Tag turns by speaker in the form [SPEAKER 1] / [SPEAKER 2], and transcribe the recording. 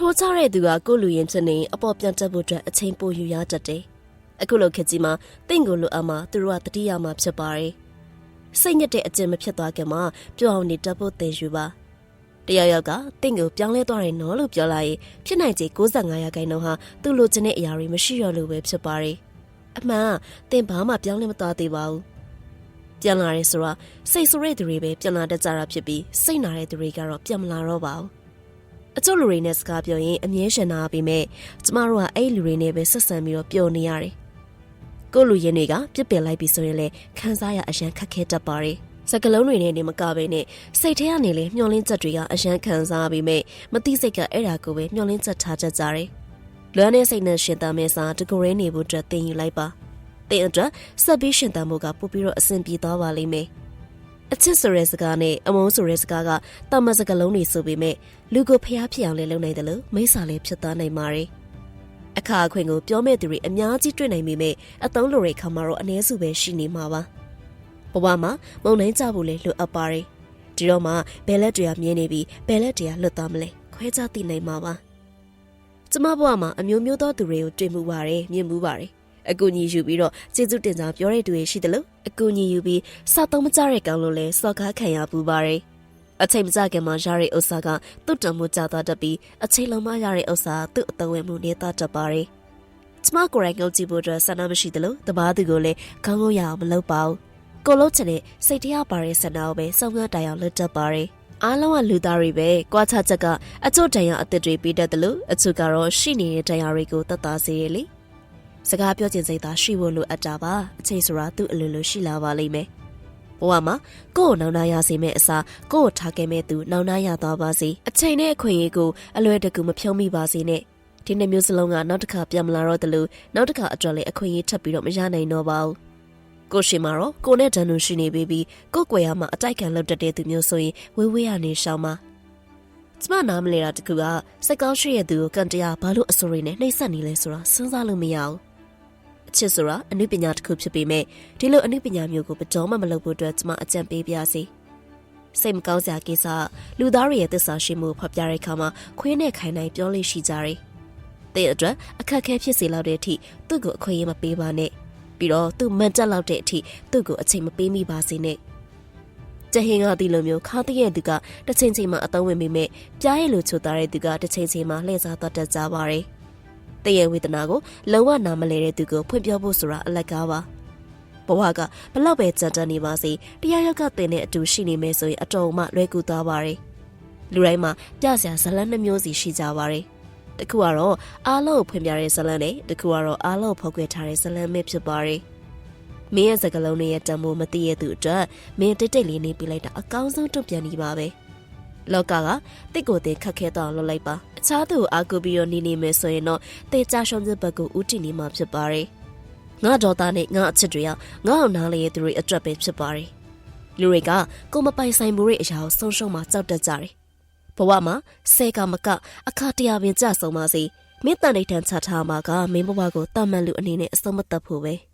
[SPEAKER 1] ထိုးချတဲ့သူကကိုယ့်လူရင်ဖြစ်နေအပေါ်ပြန်တက်ဖို့အတွက်အချိန်ပိုယူရတတ်တယ်။အခုလိုခေတ်ကြီးမှာတင့်ကိုလိုအပ်မှသူတို့ကတတိယမှာဖြစ်ပါတယ်။စိတ်ညစ်တဲ့အကျင့်မဖြစ်သွားခင်မှာပြောင်းနေတတ်ဖို့သင်ယူပါ။တယောက်ယောက်ကတင့်ကိုပြောင်းလဲသွားတယ်နော်လို့ပြောလိုက်ရင်ဖြစ်နိုင်ခြေ65ရာခိုင်နှုန်းဟာသူ့လိုချင်တဲ့အရာတွေမရှိတော့လို့ပဲဖြစ်ပါတယ်။အမှန်ကတင်ဘာမှပြောင်းလဲမသွားသေးပါဘူး။ပြန်လာရဲဆိုတာစိတ်ဆိုးတဲ့သူတွေပဲပြန်လာတတ်ကြတာဖြစ်ပြီးစိတ်နာတဲ့သူတွေကတော့ပြန်မလာတော့ပါဘူး။ အချို့လူတွေနဲ့စကားပြောရင်အမြဲရှင်နာပေမဲ့ကျမတို့ကအဲ့လူတွေနဲ့ပဲဆက်ဆံပြီးတော့ပျော်နေရတယ်။ကိုယ့်လူရင်းတွေကပြစ်ပယ်လိုက်ပြီဆိုရင်လည်းခံစားရအရန်ခက်ခဲတတ်ပါတယ်။စကလုံးတွေနဲ့နေမကပဲနဲ့စိတ်ထဲကနေလေမျောလင်းချက်တွေကအရန်ခံစားပြီးမဲ့မသိစိတ်ကအဲ့ဒါကိုပဲမျောလင်းချက်ထားကြကြတယ်။လွမ်းတဲ့စိတ်နဲ့ရှင်သန်မဲ့စာတကူရဲနေဖို့အတွက်သင်ယူလိုက်ပါ။တင်အတွက်ဆက်ပြီးရှင်သန်မှုကပို့ပြီးတော့အဆင်ပြေသွားပါလိမ့်မယ်။ အချစ်ဆိုတဲ့စကားနဲ့အမုန်းဆိုတဲ့စကားကတာမစကလုံးတွေဆိုပေမဲ့လူကိုဖျားဖြစ်အောင်လည်းလုပ်နိုင်တယ်လို့မိစ္ဆာလည်းဖြစ်သွားနိုင်ပါတယ်။အခါအခွင့်ကိုပြောမဲ့သူတွေအများကြီးတွေ့နိုင်ပေမဲ့အတုံးလိုတွေခါမှာတော့အ ਨੇ စုပဲရှိနေမှာပါ။ဘဝမှာမုံနိုင်ကြဖို့လည်းလိုအပ်ပါတယ်။ဒီတော့မှဘယ်လက်တွေကမြင်နေပြီးဘယ်လက်တွေကလွတ်သွားမလဲခွဲခြားသိနိုင်မှာပါ။ကျမဘဝမှာအမျိုးမျိုးသောသူတွေကိုတွေ့မှုပါတယ်မြင်မှုပါတယ်။ အကူအညီယူပြီးတော့ကျေးဇူးတင်ကြောင်းပြောတဲ့သူတွေရှိတယ်လို့အကူအညီယူပြီးစာသုံးမကြတဲ့ကောင်လို့လဲစော်ကားခံရပူပါတယ်။အချိန်မကြခင်မှာရတဲ့ဥစ္စာကသူ့တံမှုကြသွားတတ်ပြီးအချိန်လုံးမရတဲ့ဥစ္စာကသူ့အတဝဲမှုနေသွားတတ်ပါတယ်။ကျမကိုယ်တိုင်ငုံကြည့်ဖို့အတွက်ဆန္ဒမရှိတယ်လို့တပားသူကိုလည်းခေါင်းငုံရအောင်မလုပ်ပါဘူး။ကိုလုံးချင်တဲ့စိတ်တရားပါတဲ့ဆန္ဒကိုပဲစောင့်ငှတိုင်အောင်လုပ်တတ်ပါတယ်။အားလုံးကလူသားတွေပဲကြွားချချက်ကအချို့တရားအသစ်တွေပြီးတတ်တယ်လို့အချို့ကတော့ရှိနေတဲ့တရားတွေကိုတတ်တာစေရလေ။ စကားပြောချင်စိတ်သာရှိဖို့လိုအပ်တာပါအချိန်ဆိုတာသူ့အလိုလိုရှိလာပါလိမ့်မယ်ဘဝမှာကိုယ့်ကိုနောင်နာရစေမယ့်အစားကိုယ့်ကိုထားခဲ့မဲ့သူနောင်နာရသွားပါစေအချိန်နဲ့အခွင့်အရေးကိုအလွယ်တကူမဖြုံးမိပါစေနဲ့ဒီနှစ်မျိုးစလုံးကနောက်တစ်ခါပြန်မလာတော့တယ်လို့နောက်တစ်ခါအတွက်လည်းအခွင့်အရေးထပ်ပြီးတော့မရနိုင်တော့ပါဘူးကိုရှိမှာတော့ကိုနဲ့တန်လူရှိနေပြီးပြီးကိုကွယ်ရမှာအတိုက်ခံလုပ်တတ်တဲ့သူမျိုးဆိုရင်ဝေးဝေးရနေရှောင်းပါကျမနားမလဲတာတကူကစိတ်ကောင်းရှိရဲ့သူကိုကန်တရားဘာလို့အစိုးရနဲ့နှိမ့်ဆက်နေလဲဆိုတာစဉ်းစားလို့မရဘူး အချစ်ဆိုတာအနုပညာတစ်ခုဖြစ်ပေမဲ့ဒီလိုအနုပညာမျိုးကိုဘယ်တော့မှမလုပ်ဖို့အတွက်ကျွန်မအကြံပေးပြစီစိတ်မကောင်းစရာကိစ္စလူသားတွေရဲ့သစ္စာရှိမှုဖော်ပြတဲ့အခါမှာခွေးနဲ့ခိုင်နိုင်ပြောလို့ရှိကြတယ်။တဲ့အတွက်အခက်အခဲဖြစ်စေလောက်တဲ့အထိသူ့ကိုအခွင့်အရေးမပေးပါနဲ့။ပြီးတော့သူ့မန်တက်လောက်တဲ့အထိသူ့ကိုအချိန်မပေးမိပါစေနဲ့။တဟင်ကဒီလိုမျိုးခါတည့်ရဲ့သူကတစ်ချိန်ချိန်မှာအသုံးဝင်မိမဲ့ပြားရဲ့လိုချိုသားတဲ့သူကတစ်ချိန်ချိန်မှာလှည့်စားသွားတတ်ကြပါတယ်။ တည့်ရဲ့ဝေဒနာကိုလုံးဝနားမလဲတဲ့သူကိုဖွင့်ပြောဖို့ဆိုတာအလကားပါ။ဘဝကဘလောက်ပဲကြံတန်းနေပါစေတရားရောက်ကတင်တဲ့အတူရှိနေမယ်ဆိုရင်အတော်မှလွဲကူသွားပါတယ်။လူတိုင်းမှာပြစရာဇလန်းနှမျိုးစီရှိကြပါတယ်။တစ်ခုကတော့အားလုံးကိုဖွင့်ပြတဲ့ဇလန်းနဲ့တစ်ခုကတော့အားလုံးကိုဖောက်ခွဲထားတဲ့ဇလန်းပဲဖြစ်ပါတယ်။မင်းရဲ့စကားလုံးတွေရဲ့တန်ဖိုးမသိရသူအတွက်မင်းတိတ်တိတ်လေးနေပြလိုက်တာအကောင်းဆုံးတုံ့ပြန်နေပါပဲ။ လောကကတိတ်ကိုတင်ခက်ခဲတော့လုပ်လိုက်ပါ။အခြားသူကိုအားကိုးပြီးတော့နေနေမယ်ဆိုရင်တော့တေချာရှုံးတဲ့ဘက်ကိုဥတည်နေမှာဖြစ်ပါတယ်။ငါဒေါ်သားနဲ့ငါအချစ်တွေကငါ့အောင်နားလေရဲ့သူတွေအတွက်ပဲဖြစ်ပါတယ်။လူတွေကကိုမပိုင်ဆိုင်မှုတွေအရာကိုဆုံးရှုံးမှကြောက်တတ်ကြတယ်။ဘဝမှာဆဲကမကအခါတရာပင်ကြဆုံးပါစေ။မင်းတန်ဋိဌာန်ချထားမှာကမင်းဘဝကိုတတ်မှတ်လူအနေနဲ့အဆုံးမသက်ဖို့ပဲ။